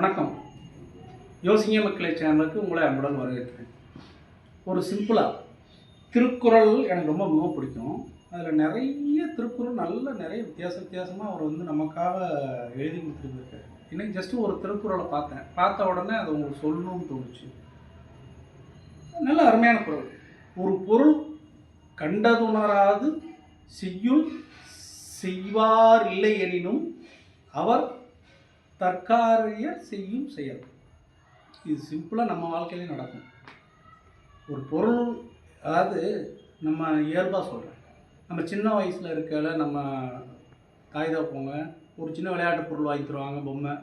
வணக்கம். யோசிங்க மக்களை சேனலுக்கு உங்களை அன்புடன் வரவேற்கிறேன். ஒரு சிம்பிளாக திருக்குறள் எனக்கு ரொம்ப மிக பிடிக்கும். அதில் நிறைய திருக்குறள் நல்ல நிறைய வித்தியாச வித்தியாசமாக அவர் வந்து நமக்காக எழுதி கொடுத்துருக்காரு இன்னைக்கு ஜஸ்ட்டு ஒரு திருக்குறளை பார்த்தேன். பார்த்த உடனே அதை உங்களுக்கு சொல்லணும்னு தோணுச்சு. நல்ல அருமையான குறள் ஒரு பொருள் கண்டதுணராது செய்யுள் செய்வார் இல்லை எனினும் அவர் தற்காரிய செய்யும் செயல். இது சிம்பிளாக நம்ம வாழ்க்கையிலே நடக்கும். ஒரு பொருள் அதாவது நம்ம இயல்பாக சொல்கிறேன் நம்ம சின்ன வயசில் இருக்கல நம்ம தாய் போங்க ஒரு சின்ன விளையாட்டு பொருள் வாங்கி தருவாங்க பொம்மை.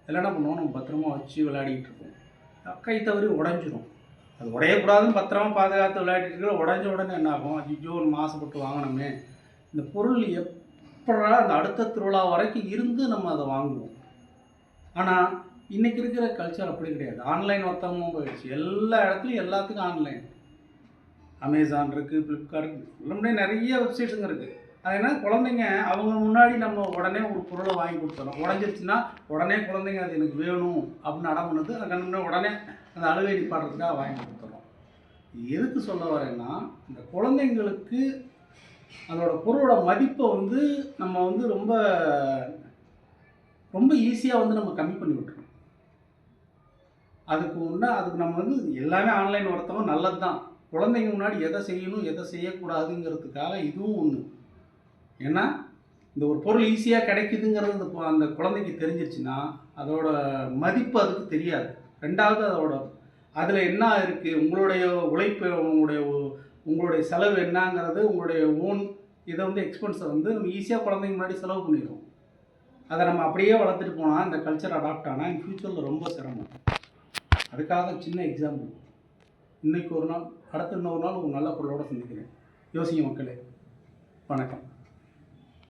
இதெல்லாம் என்ன பண்ணுவோம்? நம்ம பத்திரமா வச்சு விளையாடிட்டு இருப்போம். கை தவறி உடஞ்சிரும். அது உடையக்கூடாதுன்னு பத்திரமா பாதுகாத்து விளையாடிட்டு இருக்கிற உடஞ்ச உடனே என்ன ஆகும்? ஐயோ ஒரு மாசுபட்டு வாங்கினோமே. இந்த பொருள் எப்படா அந்த அடுத்த திருவிழா வரைக்கும் இருந்து நம்ம அதை வாங்குவோம். ஆனால் இன்றைக்கி இருக்கிற கல்ச்சர் அப்படி கிடையாது. ஆன்லைன் ஒருத்தவங்க போயிடுச்சு. எல்லா இடத்துலையும் எல்லாத்துக்கும் ஆன்லைன் அமேசான் இருக்குது ஃப்ளிப்கார்ட் இருக்குது நிறைய வெப்சைட்ஸுங்க இருக்குது அது என்ன குழந்தைங்க அவங்க முன்னாடி நம்ம உடனே ஒரு பொருளை வாங்கி கொடுத்துறோம் உடஞ்சிருச்சுன்னா உடனே குழந்தைங்க அது எனக்கு வேணும் அப்படின்னு அடம் பண்ணுது அது கண்ணு உடனே அந்த அழுகை நிப்பாடுறதுக்காக வாங்கி கொடுத்துறோம் எதுக்கு சொல்ல வரேன்னா இந்த குழந்தைங்களுக்கு அதோட பொருளோட மதிப்பை வந்து நம்ம வந்து ரொம்ப ரொம்ப ஈஸியாக வந்து நம்ம கம்மி பண்ணி விட்டுறோம் அதுக்கு முன்னே அதுக்கு நம்ம வந்து எல்லாமே ஆன்லைன் வர்த்தகம் நல்லது தான் குழந்தைங்க முன்னாடி எதை செய்யணும் எதை செய்யக்கூடாதுங்கிறதுக்காக இதுவும் ஒன்று ஏன்னா இந்த ஒரு பொருள் ஈஸியாக கிடைக்குதுங்கிறது அந்த அந்த குழந்தைக்கு தெரிஞ்சிருச்சுன்னா அதோட மதிப்பு அதுக்கு தெரியாது. ரெண்டாவது அதோட அதில் என்ன இருக்குது உங்களுடைய உழைப்பு உங்களுடைய உங்களுடைய செலவு என்னங்கிறது உங்களுடைய ஓன் இதை வந்து எக்ஸ்பென்ஸை வந்து நம்ம ஈஸியாக குழந்தைங்க முன்னாடி செலவு பண்ணிடுவோம் அதை நம்ம அப்படியே வளர்த்துட்டு போனால் இந்த கல்ச்சர் அடாப்ட் ஆனால் இன் ஃப்யூச்சரில் ரொம்ப சிரமம். அதுக்காக சின்ன எக்ஸாம்பிள் இன்னைக்கு ஒரு நாள் அடுத்த இன்னொரு நாள் ஒரு நல்ல பொருளோட சந்திக்கிறேன். யோசிங்க மக்களே. வணக்கம்.